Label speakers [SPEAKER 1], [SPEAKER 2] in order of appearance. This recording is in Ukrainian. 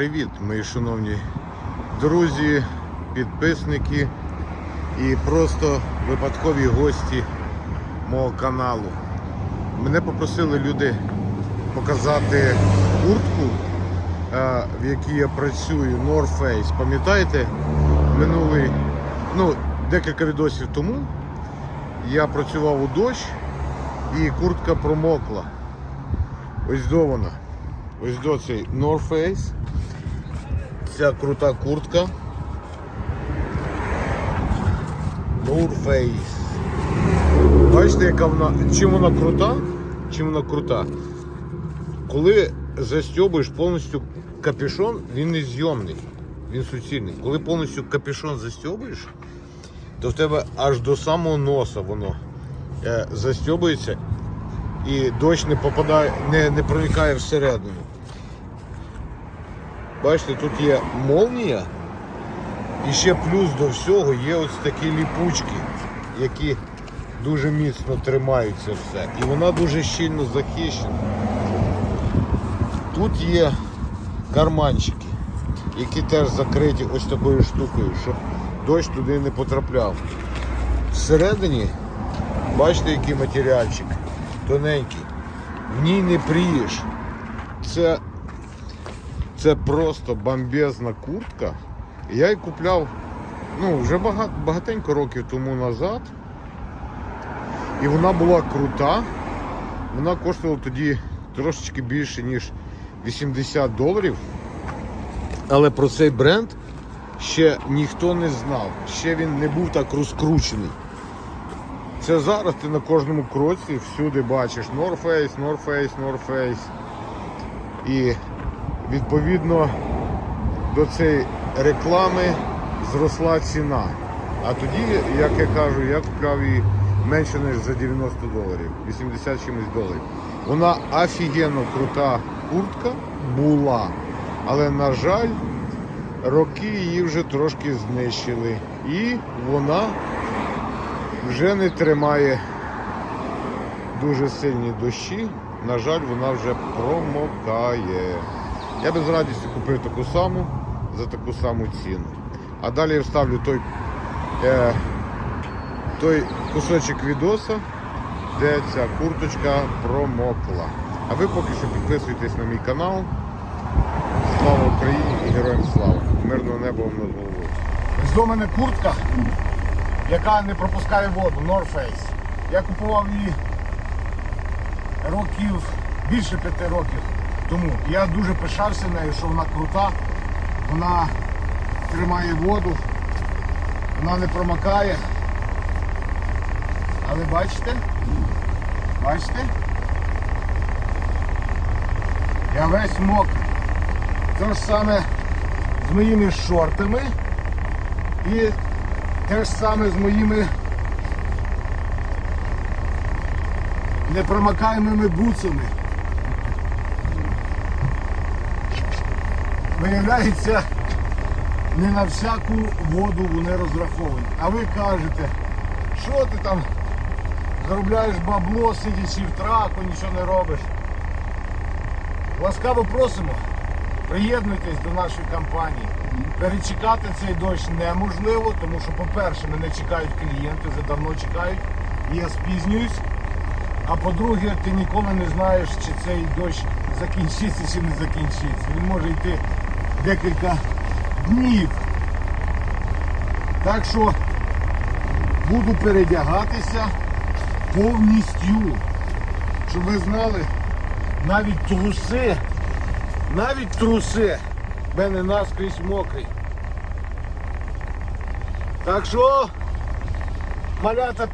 [SPEAKER 1] Привіт, мої шановні друзі, підписники і просто випадкові гості мого каналу. Мене попросили люди показати куртку, е, в якій я працюю, North Face. Пам'ятаєте, минулий, ну, декілька відосів тому я працював у дощ і куртка промокла. Ось до вона. Ось до цей North Face. Ця крута куртка. North Face. Бачите, яка вона. Чим вона крута? Чим вона крута? Коли застьобуєш повністю капюшон, він не зйомний, він суцільний. Коли повністю капюшон застьобуєш, то в тебе аж до самого носа воно е, застьобується і дощ не попадає, не, не проникає всередину. Бачите, тут є молнія, і ще плюс до всього є ось такі ліпучки, які дуже міцно тримають це все. І вона дуже щільно захищена. Тут є карманчики, які теж закриті ось такою штукою, щоб дощ туди не потрапляв. Всередині, бачите, який матеріальчик тоненький. В ній не прієш. Це, це просто бомбезна куртка. Я її купляв ну, вже багато, багатенько років тому назад. І вона була крута. Вона коштувала тоді трошечки більше, ніж 80 доларів. Але про цей бренд ще ніхто не знав. Ще він не був так розкручений. Це зараз ти на кожному кроці всюди бачиш North Face, North Face, North Face. І відповідно до цієї реклами зросла ціна. А тоді, як я кажу, я купляв її менше ніж за 90 доларів, 80 чимось доларів. Вона офігенно крута куртка була, але на жаль, роки її вже трошки знищили. І вона вже не тримає дуже сильні дощі. На жаль, вона вже промокає. Я би з радістю купив таку саму за таку саму ціну. А далі я вставлю той, е, той кусочок відоса, де ця курточка промокла. А ви поки що підписуйтесь на мій канал. Слава Україні і героям слава! Мирного неба над головою.
[SPEAKER 2] Ось до мене куртка, яка не пропускає воду, North Face. Я купував її років, більше п'яти років тому. Я дуже пишався нею, що вона крута, вона тримає воду, вона не промокає. Але бачите? Бачите? Я весь мокрий. Те ж саме з моїми шортами. І те ж саме з моїми непромокаємими буцами. Виявляється, не на всяку воду вони розраховані. А ви кажете, що ти там заробляєш бабло, сидячи в траку, нічого не робиш. Ласкаво просимо. Приєднуйтесь до нашої компанії. Перечекати цей дощ неможливо, тому що, по-перше, мене чекають клієнти, вже давно чекають, і я спізнююсь. А по-друге, ти ніколи не знаєш, чи цей дощ закінчиться чи не закінчиться. Він може йти декілька днів. Так що буду передягатися повністю. Щоб ви знали, навіть труси навіть труси в мене наскрізь мокрий. Так що, малята